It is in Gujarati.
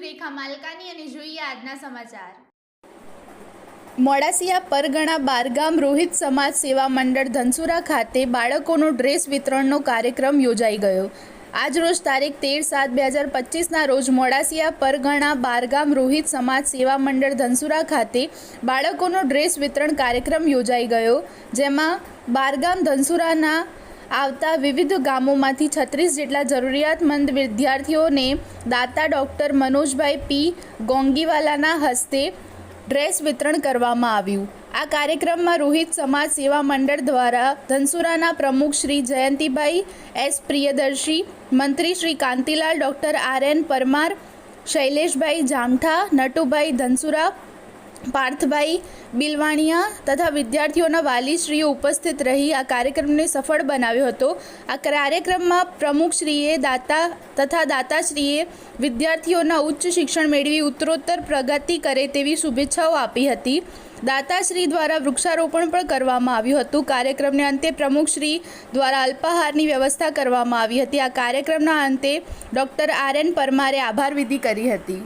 રેખા માલકાની અને જોઈએ આજના સમાચાર. મોડાસિયા પરગણા બારગામ રોહિત સમાજ સેવા મંડળ ધનસુરા ખાતે બાળકોનો ડ્રેસ વિતરણનો કાર્યક્રમ યોજાઈ ગયો. આજરોજ તારીખ તેર સાત બે હજાર પચીસના રોજ મોડાસિયા પરગણા બારગામ રોહિત સમાજ સેવા મંડળ ધનસુરા ખાતે બાળકોનો ડ્રેસ વિતરણ કાર્યક્રમ યોજાઈ ગયો, જેમાં બારગામ ધનસુરાના આવતા વિવિધ ગામોમાંથી છત્રીસ જેટલા જરૂરિયાતમંદ વિદ્યાર્થીઓને દાતા ડૉક્ટર મનોજભાઈ પી. ગોંગીવાલાના હસ્તે ડ્રેસ વિતરણ કરવામાં આવ્યું. આ કાર્યક્રમમાં રોહિત સમાજ સેવા મંડળ દ્વારા ધનસુરાના પ્રમુખ શ્રી જયંતિભાઈ, એસ. પ્રિયદર્શી, મંત્રી Shri Kantilal, doctor R. N. Parmar, Shaileshbhai Jamtha Natubhai Dhansura Parthbhai Bilvaniya તથા વિદ્યાર્થીઓના વાલીશ્રીઓ ઉપસ્થિત રહી આ કાર્યક્રમને સફળ બનાવ્યો હતો. આ કાર્યક્રમમાં પ્રમુખશ્રીએ દાતા તથા દાતાશ્રીએ વિદ્યાર્થીઓના ઉચ્ચ શિક્ષણ મેળવી ઉત્તરોત્તર પ્રગતિ કરે તેવી શુભેચ્છાઓ આપી હતી. દાતાશ્રી દ્વારા વૃક્ષારોપણ પણ કરવામાં આવ્યું હતું. કાર્યક્રમને અંતે પ્રમુખશ્રી દ્વારા અલ્પાહારની વ્યવસ્થા કરવામાં આવી હતી. આ કાર્યક્રમના અંતે ડૉક્ટર આર એન પરમારે આભાર વિધિ કરી હતી.